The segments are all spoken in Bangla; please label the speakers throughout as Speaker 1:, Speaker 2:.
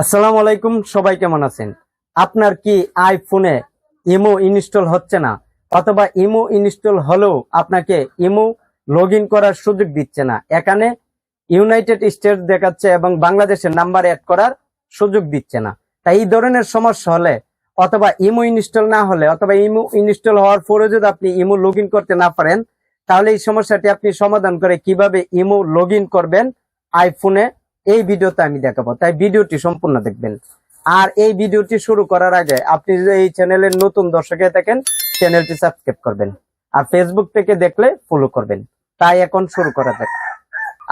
Speaker 1: আসসালামু আলাইকুম, সবাই কেমন আছেন? আপনার কি আইফোনে ইমো ইনস্টল হচ্ছে না? অথবা ইমো ইনস্টল হলেও আপনাকে ইমো লগ করার সুযোগ দিচ্ছে না। এখানে ইউনাইটেড স্টেটস দেখাচ্ছে এবং বাংলাদেশের নাম্বার অ্যাড করার সুযোগ দিচ্ছে না। তাই এই ধরনের সমস্যা হলে অথবা ইমো ইনস্টল না হলে অথবা ইমো ইনস্টল হওয়ার পরে যদি আপনি ইমো লগ করতে না পারেন, তাহলে এই সমস্যাটি আপনি সমাধান করে কীভাবে ইমো লগ করবেন আইফোনে এই ভিডিওতে আমি দেখাবো। তাই ভিডিওটি সম্পূর্ণ দেখবেন। আর এই ভিডিওটি শুরু করার আগে আপনি যদি এই চ্যানেলের নতুন দর্শক থাকেন, চ্যানেলটি সাবস্ক্রাইব করবেন আর ফেসবুক থেকে দেখলে ফলো করবেন। তাই এখন শুরু করা যাক।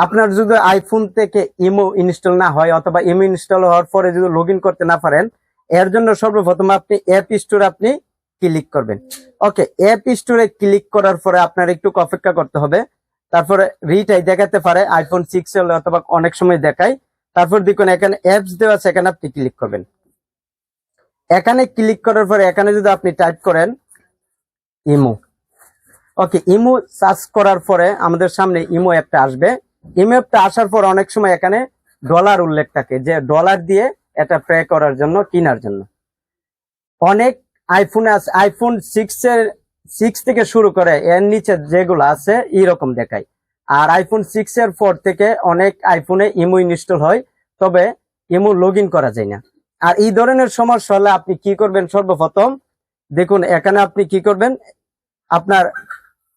Speaker 1: আপনার যদি আইফোন থেকে ইমো ইনস্টল না হয় অথবা ইমো ইনস্টল হওয়ার পরে যদি লগ করতে না পারেন, এর জন্য সর্বপ্রথম আপনি অ্যাপ স্টোর আপনি ক্লিক করবেন। ওকে অ্যাপ স্টোরে ক্লিক করার পরে আপনার একটু অপেক্ষা করতে হবে। তারপরে রিটাই দেখাতে পারে আইফোন সিক্স অথবা অনেক সময় দেখায়। তারপর দেখুন, এখানে অ্যাপস দেওয়া আছে, এখানে আপনি ক্লিক করবেন। এখানে ক্লিক করার পরে এখানে যদি আপনি টাইপ করেন, ইমো। ওকে ইমো সার্চ করার পরে আমাদের সামনে ইমো অ্যাপটা আসবে। ইমো অ্যাপটা আসার পর অনেক সময় এখানে ডলার উল্লেখ থাকে, যে ডলার দিয়ে এটা পে করার জন্য, কেনার জন্য। অনেক আইফোন আইফোন সিক্স এর সিক্স থেকে শুরু করে এর নিচে যেগুলো আছে, এইরকম দেখায় আর আইফোন সিক্স এর ফোর থেকে অনেক আইফোনে ইমো ইনস্টল হয়, তবে ইমো লগ করা যায় না। আর এই ধরনের সমস্যা হলে আপনি কি করবেন সর্বপ্রথম? দেখুন, এখানে আপনি কি করবেন? আপনার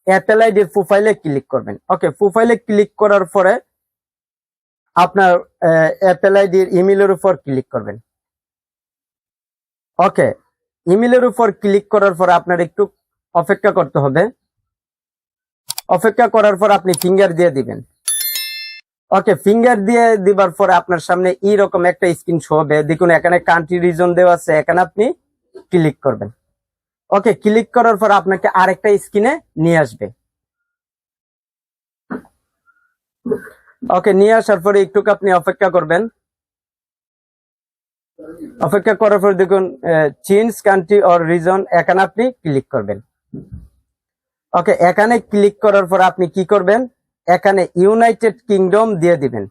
Speaker 1: অ্যাপেল আইডির প্রোফাইলে ক্লিক করবেন। ওকে প্রোফাইলে ক্লিক করার পরে আপনার অ্যাপেল আইডির ইমেলের উপর ক্লিক করবেন। ওকে ইমেলের উপর ক্লিক করার পরে আপনার একটু অপেক্ষা করতে হবে। অপেক্ষা করার পর আপনি ফিঙ্গার দিয়ে দিবেন। ওকে ফিঙ্গার দিয়ে দিবার পরে আপনার সামনে এইরকম একটা স্ক্রিন শো হবে। দেখুন, এখানে কান্ট্রি রিজন দেওয়া আছে। এখানে আপনি ক্লিক করবেন। ওকে ক্লিক করার পর আপনাকে আরেকটা স্ক্রিনে নিয়ে আসবে। ওকে নিয়ে আসার পরে একটু আপনি অপেক্ষা করবেন। অপেক্ষা করার পর দেখুন চেঞ্জ কান্ট্রি অর রিজন এখানে আপনি ক্লিক করবেন। ওকে এখানে ক্লিক করার পর আপনি কি করবেন? এখানে ইউনাইটেড কিংডম দিয়ে দিবেন।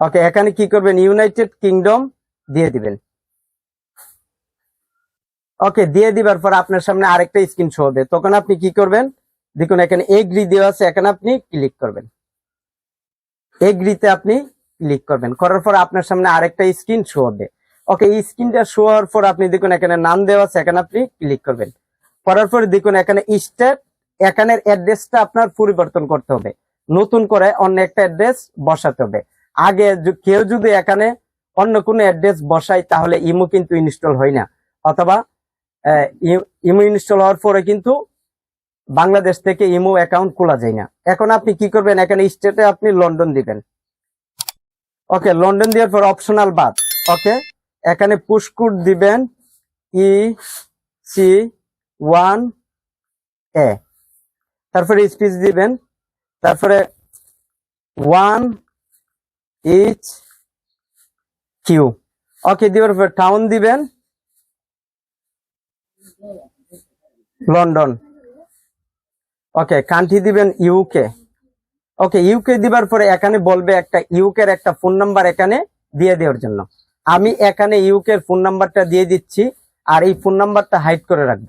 Speaker 1: ওকে এখানে কি করবেন? ইউনাইটেড কিংডম দিয়ে দিবেন। ওকে দিয়ে দিবার পর আপনার সামনে আরেকটা স্ক্রিন শো হবে। তখন আপনি কি করবেন? দেখুন, এখানে এগ্রি দেওয়া আছে। এখানে আপনি ক্লিক করবেন। এগ্রিতে আপনি ক্লিক করবেন। করার পর আপনার সামনে আরেকটা স্ক্রিন শো হবে। ওকে এই স্ক্রিনটা শো হওয়ার পর আপনি দেখুন এখানে নাম দেওয়া আছে, এখানে আপনি ক্লিক করবেন। করার পর দেখুন এখানে স্টেট এখানের অ্যাড্রেসটা আপনার পরিবর্তন করতে হবে। নতুন করে অন্য একটা অ্যাড্রেস বসাতে হবে। আগে কেউ যদি এখানে অন্য কোনো অ্যাড্রেস বসায়, তাহলে ইমো কিন্তু ইনস্টল হয় না। অথবা ইমো ইনস্টল হওয়ার পরে কিন্তু বাংলাদেশ থেকে ইমো অ্যাকাউন্ট খোলা যায় না। এখন আপনি কি করবেন, এখানে স্টেটে আপনি লন্ডন দিবেন। ওকে লন্ডন দেওয়ার পর অপশনাল বাদ। ওকে এখানে পুষ্কুট দিবেন ই সি ওয়ান এ তারপরে স্পিচ দিবেন। তারপরে ওয়ান এইচ কিউ ওকে দেওয়ার পর টাউন দিবেন। লন্ডন ওকে কান্ট্রি দিবেন ইউকে ওকে ইউকে দিবার পরে এখানে বলবে একটা ইউকের একটা ফোন নাম্বার এখানে দিয়ে দেওয়ার জন্য। আমি এখানে ইউকের ফোন নাম্বারটা দিয়ে দিচ্ছি, আর এই ফোন নাম্বারটা হাইড করে রাখব।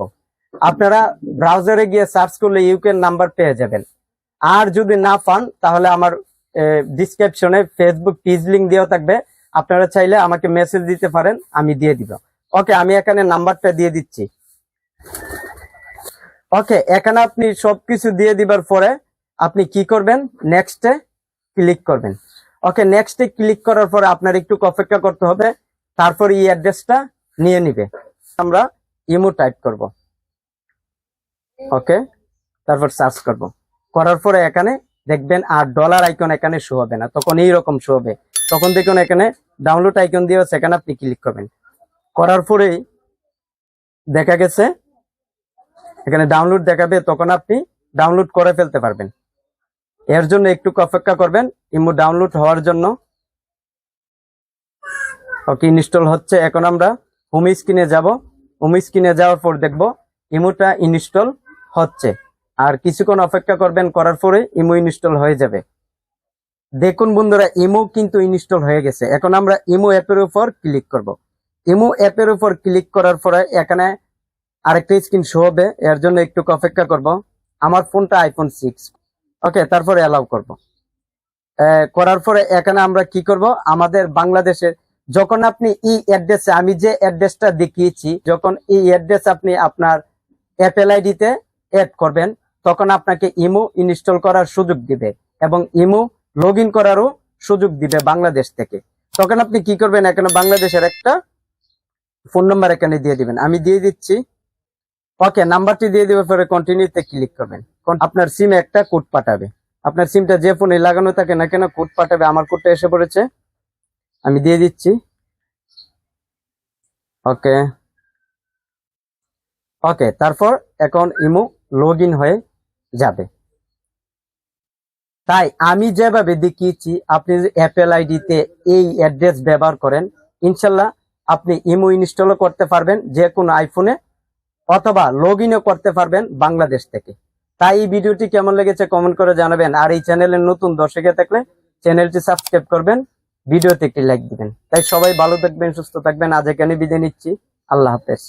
Speaker 1: আপনারা ব্রাউজারে গিয়ে সার্চ করলে ইউকের নাম্বার পেয়ে যাবেন। আর যদি না পান, তাহলে আমার ডিসক্রিপশনে ফেসবুক পিজ লিঙ্ক দেওয়া থাকবে। আপনারা চাইলে আমাকে মেসেজ দিতে পারেন, আমি দিয়ে দিব। ওকে আমি এখানে নাম্বারটা দিয়ে দিচ্ছি। ওকে এখানে আপনি সবকিছু দিয়ে দিবার পরে আপনি কি করবেন? নেক্সটে ক্লিক করবেন। ওকে নেক্সটে ক্লিক করার পরে আপনার একটু অপেক্ষা করতে হবে। তারপর এই অ্যাড্রেসটা নিয়ে নিবে। আমরা ইমো টাইপ করব। ওকে তারপর সার্চ করব। করার পরে এখানে দেখবেন আর ডলার আইকন এখানে শো হবে না। তখন এইরকম শো হবে। তখন দেখুন এখানে ডাউনলোড আইকন দিয়ে সেখানে আপনি ক্লিক করবেন। করার পরেই দেখা গেছে, এখানে ডাউনলোড দেখাবে, তখন আপনি ডাউনলোড করে ফেলতে পারবেন। এর জন্য একটু অপেক্ষা করবেন, ইমো ডাউনলোড হওয়ার জন্য। ওকে, ইনস্টল হচ্ছে। এখন আমরা হোম স্ক্রিনে যাব। হোম স্ক্রিনে যাওয়ার পর দেখব ইমোটা ইনস্টল হচ্ছে। আর কিছুক্ষণ অপেক্ষা করবেন, করার পরে ইমো ইনস্টল হয়ে যাবে। দেখুন বন্ধুরা, ইমো কিন্তু ইনস্টল হয়ে গেছে। এখন আমরা ইমো অ্যাপের উপর ক্লিক করব। ইমো অ্যাপের উপর ক্লিক করার পরে এখানে আরেকটা স্ক্রিন শো হবে। এর জন্য একটু অপেক্ষা করব। আমার ফোনটা আইফোন সিক্স ওকে তারপরে অ্যালাউ করব। করার পরে এখানে আমরা কি করব? আমাদের বাংলাদেশের যখন আপনি ই অ্যাড্রেসে আমি যে অ্যাড্রেসটা দেখিয়েছি, যখন এই অ্যাড্রেস আপনি আপনার অ্যাপেল আইডিতে অ্যাড করবেন, তখন আপনাকে ইমো ইনস্টল করার সুযোগ দিবে এবং ইমো লগ ইন করারও সুযোগ দিবে বাংলাদেশ থেকে। তখন আপনি কি করবেন? এখানে বাংলাদেশের একটা ফোন নাম্বার এখানে দিয়ে দিবেন। আমি দিয়ে দিচ্ছি। ওকে নাম্বারটি দিয়ে দেওয়ার পরে কন্টিনিউতে ক্লিক করবেন। আপনার সিমে একটা কোড পাঠাবে। আপনার সিমটা যে ফোনে লাগানো থাকে না কেন কোড পাঠাবে। আমার কোডটা এসে পড়েছে। আমি দিয়ে দিচ্ছি। ওকে ওকে তারপর এখন ইমো লগ হয়ে যাবে। তাই আমি যেভাবে দেখিয়েছি, আপনি অ্যাপেল আইডিতে এই অ্যাড্রেস ব্যবহার করেন, ইনশাল্লাহ আপনি ইমো ইনস্টলও করতে পারবেন যে কোনো আইফোনে অথবা লগ করতে পারবেন বাংলাদেশ থেকে। তাই এই ভিডিওটি কেমন লেগেছে কমেন্ট করে জানাবেন। আর এই চ্যানেলের নতুন দর্শকে থাকলে চ্যানেলটি সাবস্ক্রাইব করবেন, ভিডিওতে একটি লাইক দিবেন। তাই সবাই ভালো থাকবেন, সুস্থ থাকবেন। আজ এখানে বিদায় নিচ্ছি। আল্লাহ হাফেজ।